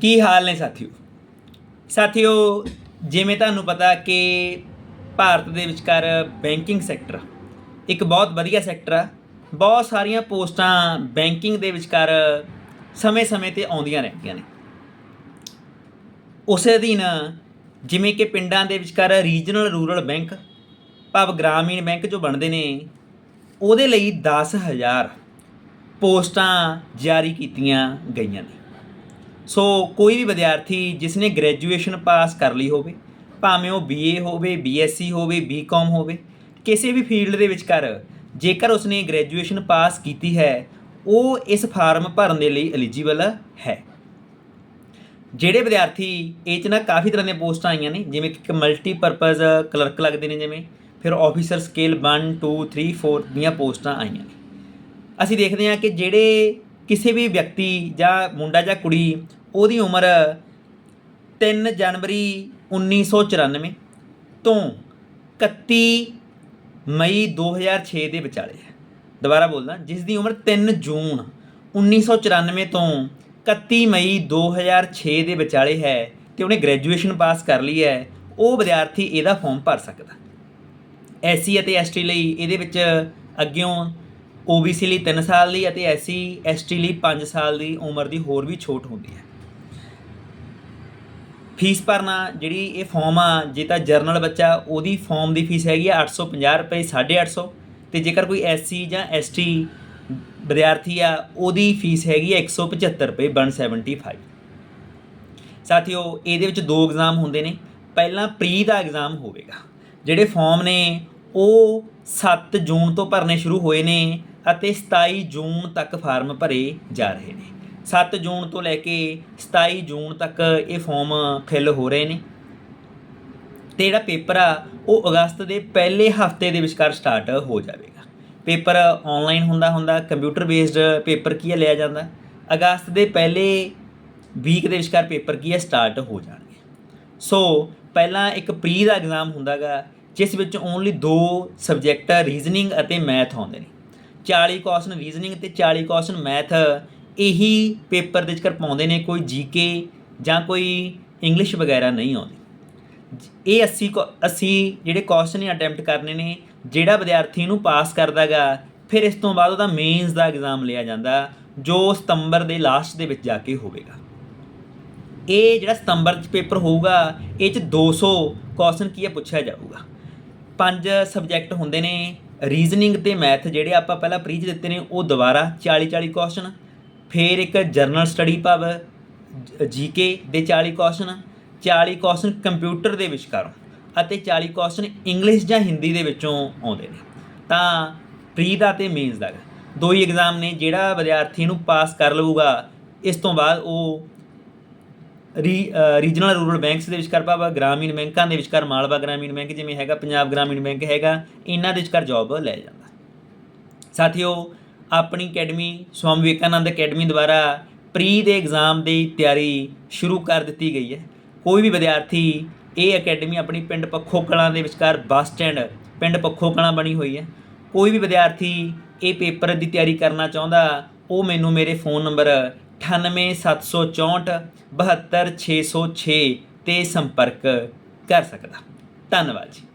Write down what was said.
ਕੀ ਹਾਲ ਨੇ ਸਾਥੀਓ? ਸਾਥੀਓ, ਜਿਵੇਂ ਤੁਹਾਨੂੰ ਪਤਾ ਕਿ ਭਾਰਤ ਦੇ ਵਿਚਕਾਰ ਬੈਂਕਿੰਗ ਸੈਕਟਰ ਇੱਕ ਬਹੁਤ ਵਧੀਆ ਸੈਕਟਰ ਆ, ਬਹੁਤ ਸਾਰੀਆਂ ਪੋਸਟਾਂ ਬੈਂਕਿੰਗ ਦੇ ਵਿਚਕਾਰ ਸਮੇਂ-ਸਮੇਂ ਤੇ ਆਉਂਦੀਆਂ ਰਹਿੰਦੀਆਂ ਨੇ। ਉਸੇ ਅਧੀਨ ਜਿਵੇਂ ਕਿ ਪਿੰਡਾਂ ਦੇ ਵਿਚਕਾਰ ਰੀਜਨਲ ਰੂਰਲ ਬੈਂਕ ਭਾਵ ਗ੍ਰਾਮੀਣ ਬੈਂਕ ਜੋ ਬਣਦੇ ਨੇ, ਉਹਦੇ ਲਈ 10000 ਪੋਸਟਾਂ ਜਾਰੀ ਕੀਤੀਆਂ ਗਈਆਂ ਨੇ। ਸੋ ਕੋਈ ਵੀ ਵਿਦਿਆਰਥੀ ਜਿਸ ਨੇ ਗ੍ਰੈਜੂਏਸ਼ਨ ਪਾਸ ਕਰ ਲਈ ਹੋਵੇ, ਭਾਵੇਂ ਉਹ ਬੀਏ ਹੋਵੇ ਬੀਐਸਸੀ ਹੋਵੇ ਬੀਕਾਮ ਹੋਵੇ, ਕਿਸੇ ਵੀ ਫੀਲਡ ਦੇ ਵਿੱਚ ਕਰ ਜੇਕਰ ਉਸਨੇ ਗ੍ਰੈਜੂਏਸ਼ਨ ਪਾਸ ਕੀਤੀ ਹੈ, ਉਹ ਇਸ ਫਾਰਮ ਭਰਨ ਦੇ ਲਈ ਐਲੀਜੀਬਲ ਹੈ। ਜਿਹੜੇ ਵਿਦਿਆਰਥੀ ਇਹ 'ਚ ਨਾ ਕਾਫੀ ਤਰ੍ਹਾਂ ਦੀਆਂ ਪੋਸਟਾਂ ਆਈਆਂ ਨੇ, ਜਿਵੇਂ ਕਿ ਮਲਟੀਪਰਪਸ ਕਲਰਕ ਲੱਗਦੇ ਨੇ ਜਿਵੇਂ, ਫਿਰ ਆਫੀਸਰ ਸਕੇਲ 1 2 3 4 ਦੀਆਂ ਪੋਸਟਾਂ ਆਈਆਂ ਨੇ। ਅਸੀਂ ਦੇਖਦੇ ਹਾਂ ਕਿ ਜਿਹੜੇ ਕਿਸੇ ਵੀ ਵਿਅਕਤੀ ਜਾਂ ਮੁੰਡਾ ਜਾਂ ਕੁੜੀ ਉਹਦੀ ਉਮਰ 3 ਜਨਵਰੀ 1994 ਤੋਂ 31 ਮਈ 2006 ਦੇ ਵਿਚਾਲੇ ਹੈ। ਦੁਬਾਰਾ ਬੋਲਦਾ ਜਿਸ ਦੀ ਉਮਰ 3 ਜੂਨ 1994 ਤੋਂ 31 ਮਈ 2006 ਦੇ ਵਿਚਾਲੇ ਹੈ ਤੇ ਉਹਨੇ ਗ੍ਰੈਜੂਏਸ਼ਨ ਪਾਸ ਕਰ ਲਈ ਹੈ, ਉਹ ਵਿਦਿਆਰਥੀ ਇਹਦਾ ਫਾਰਮ ਭਰ ਸਕਦਾ। ਐਸਸੀ ਅਤੇ ਐਸਟੀ ਲਈ ਇਹਦੇ ਵਿੱਚ ਅੱਗਿਓਂ OBC ਲਈ 3 ਸਾਲ ਦੀ ਅਤੇ ਐਸਸੀ, ਐਸਟੀ ਲਈ 5 ਸਾਲ ਦੀ ਉਮਰ ਦੀ ਹੋਰ ਵੀ ਛੋਟ ਹੁੰਦੀ ਹੈ। ਫੀਸ ਭਰਨਾ, ਜਿਹੜੀ ਇਹ ਫਾਰਮ ਆ, ਜੇ ਤਾਂ ਜਰਨਲ ਬੱਚਾ, ਉਹਦੀ ਫਾਰਮ ਦੀ ਫੀਸ ਹੈਗੀ ਆ 850 ਰੁਪਏ 850 ਤੇ ਜੇਕਰ ਕੋਈ ਐਸਸੀ ਜਾਂ ਐਸਟੀ ਵਿਦਿਆਰਥੀ ਆ, ਉਹਦੀ ਫੀਸ ਹੈਗੀ ਆ 175 ਰੁਪਏ 175 ਸਾਥੀਓ, ਇਹਦੇ ਵਿੱਚ ਦੋ ਐਗਜ਼ਾਮ ਹੁੰਦੇ ਨੇ। ਪਹਿਲਾਂ ਪ੍ਰੀ ਦਾ ਐਗਜ਼ਾਮ ਹੋਵੇਗਾ। ਜਿਹੜੇ ਫਾਰਮ ਨੇ, ਉਹ 7 ਜੂਨ ਤੋਂ ਭਰਨੇ ਸ਼ੁਰੂ ਹੋਏ ਨੇ। ਅਤੇ 27 ਜੂਨ ਤੱਕ ਫਾਰਮ ਭਰੇ ਜਾ ਰਹੇ ਨੇ। 7 ਜੂਨ ਤੋਂ ਲੈ ਕੇ 27 ਜੂਨ ਤੱਕ ਇਹ ਫਾਰਮ ਫਿਲ ਹੋ ਰਹੇ ਨੇ ਤੇ ਜਿਹੜਾ ਪੇਪਰ ਆ, ਉਹ ਅਗਸਤ ਦੇ ਪਹਿਲੇ ਹਫ਼ਤੇ ਦੇ ਵਿਚਕਾਰ ਸਟਾਰਟ ਹੋ ਜਾਵੇਗਾ। ਪੇਪਰ ਆਨਲਾਈਨ ਹੁੰਦਾ ਹੁੰਦਾ ਕੰਪਿਊਟਰ ਬੇਸਡ ਪੇਪਰ ਕੀ ਹੈ ਲਿਆ ਜਾਂਦਾ। ਅਗਸਤ ਦੇ ਪਹਿਲੇ ਵੀਕ ਦੇ ਵਿਚਕਾਰ ਪੇਪਰ ਕੀ ਹੈ ਸਟਾਰਟ ਹੋ ਜਾਣਗੇ। ਸੋ ਪਹਿਲਾਂ ਇੱਕ ਪ੍ਰੀ ਦਾ ਐਗਜ਼ਾਮ ਹੁੰਦਾਗਾ, ਜਿਸ ਵਿੱਚ ਓਨਲੀ ਦੋ ਸਬਜੈਕਟ ਰੀਜ਼ਨਿੰਗ ਅਤੇ ਮੈਥ ਆਉਂਦੇ ਨੇ। 40 ਕੁਐਸਚਨ ਰੀਜ਼ਨਿੰਗ ਤੇ 40 ਕੁਐਸਚਨ ਮੈਥ ਇਹੀ ਪੇਪਰ ਦੇ ਵਿਚਕਾਰ ਪਾਉਂਦੇ ਨੇ, ਕੋਈ ਜੀਕੇ ਜਾਂ ਕੋਈ ਇੰਗਲਿਸ਼ ਵਗੈਰਾ ਨਹੀਂ ਆਉਂਦੀ। ਇਹ 80 ਕੁ- 80 ਜਿਹੜੇ ਕੁਐਸਚਨ ਹੀ ਅਟੈਂਪਟ ਕਰਨੇ ਨੇ, ਜਿਹੜਾ ਵਿਦਿਆਰਥੀ ਇਹਨੂੰ ਪਾਸ ਕਰਦਾਗਾ, ਫਿਰ ਇਸ ਤੋਂ ਬਾਅਦ ਉਹਦਾ ਮੇਨਸ ਦਾ ਐਗਜ਼ਾਮ ਲਿਆ ਜਾਂਦਾ, ਜੋ ਸਤੰਬਰ ਦੇ ਲਾਸਟ ਦੇ ਵਿੱਚ ਜਾ ਕੇ ਹੋਵੇਗਾ। ਇਹ ਜਿਹੜਾ ਸਤੰਬਰ 'ਚ ਪੇਪਰ ਹੋਊਗਾ, ਇਹ 'ਚ 200 ਕੁਐਸਚਨ ਕੀ ਹੈ ਪੁੱਛਿਆ ਜਾਊਗਾ। ਪੰਜ ਸਬਜੈਕਟ ਹੁੰਦੇ ਨੇ ਰੀਜ਼ਨਿੰਗ ਤੇ ਮੈਥ ਜਿਹੜੇ ਆਪਾਂ ਪਹਿਲਾਂ ਪ੍ਰੀ ਦਿੱਤੇ ਨੇ, ਉਹ ਦੁਬਾਰਾ 40 40 ਕੁਐਸਚਨ ਫਿਰ ਇੱਕ ਜਰਨਲ ਸਟੱਡੀ ਭਾਵ ਜੀਕੇ ਦੇ 40 ਕੁਐਸਚਨ 40 ਕੁਐਸਚਨ ਕੰਪਿਊਟਰ ਦੇ ਵਿਚਕਾਰ ਅਤੇ 40 ਕੁਐਸਚਨ ਇੰਗਲਿਸ਼ ਜਾਂ ਹਿੰਦੀ ਦੇ ਵਿੱਚੋਂ ਆਉਂਦੇ ਨੇ। ਤਾਂ ਪ੍ਰੀ ਦਾ ਤੇ ਮੇਨਸ ਦਾ। ਦੋ ਹੀ ਐਗਜ਼ਾਮ ਨੇ, ਜਿਹੜਾ ਵਿਦਿਆਰਥੀ ਨੂੰ ਪਾਸ ਕਰ ਲਊਗਾ, ਇਸ ਤੋਂ ਬਾਅਦ ਉਹ ਰੀਜਨਲ ਰੂਰਲ ਬੈਂਕਸ ਦੇ ਵਿਚਕਾਰ ਭਾਵ ਗ੍ਰਾਮੀਣ ਬੈਂਕਾਂ ਦੇ ਵਿਚਕਾਰ ਮਾਲਵਾ ਗ੍ਰਾਮੀਣ ਬੈਂਕ ਜਿਵੇਂ ਹੈਗਾ, ਪੰਜਾਬ ਗ੍ਰਾਮੀਣ ਬੈਂਕ ਹੈਗਾ, ਇਹਨਾਂ ਦੇ ਵਿਚਕਾਰ ਜੌਬ ਲੈ ਜਾਂਦਾ। ਸਾਥੀਓ, ਆਪਣੀ ਅਕੈਡਮੀ ਸਵਾਮੀ ਵਿਵੇਕਾਨੰਦ ਅਕੈਡਮੀ ਦੁਆਰਾ ਪ੍ਰੀ ਦੇ ਐਗਜ਼ਾਮ ਦੀ ਤਿਆਰੀ ਸ਼ੁਰੂ ਕਰ ਦਿੱਤੀ ਗਈ ਹੈ। ਕੋਈ ਵੀ ਵਿਦਿਆਰਥੀ ਇਹ ਅਕੈਡਮੀ ਆਪਣੀ ਪਿੰਡ ਪੱਖੋ ਕਲਾਂ ਦੇ ਵਿਚਕਾਰ ਬੱਸ ਸਟੈਂਡ, ਪਿੰਡ ਪੱਖੋ ਕਲਾਂ ਬਣੀ ਹੋਈ ਹੈ। ਕੋਈ ਵੀ ਵਿਦਿਆਰਥੀ ਇਹ ਪੇਪਰ ਦੀ ਤਿਆਰੀ ਕਰਨਾ ਚਾਹੁੰਦਾ, ਉਹ ਮੈਨੂੰ ਮੇਰੇ ਫੋਨ ਨੰਬਰ 98764 72606 ਤੇ ਸੰਪਰਕ ਕਰ ਸਕਦਾ। ਧੰਨਵਾਦ ਜੀ।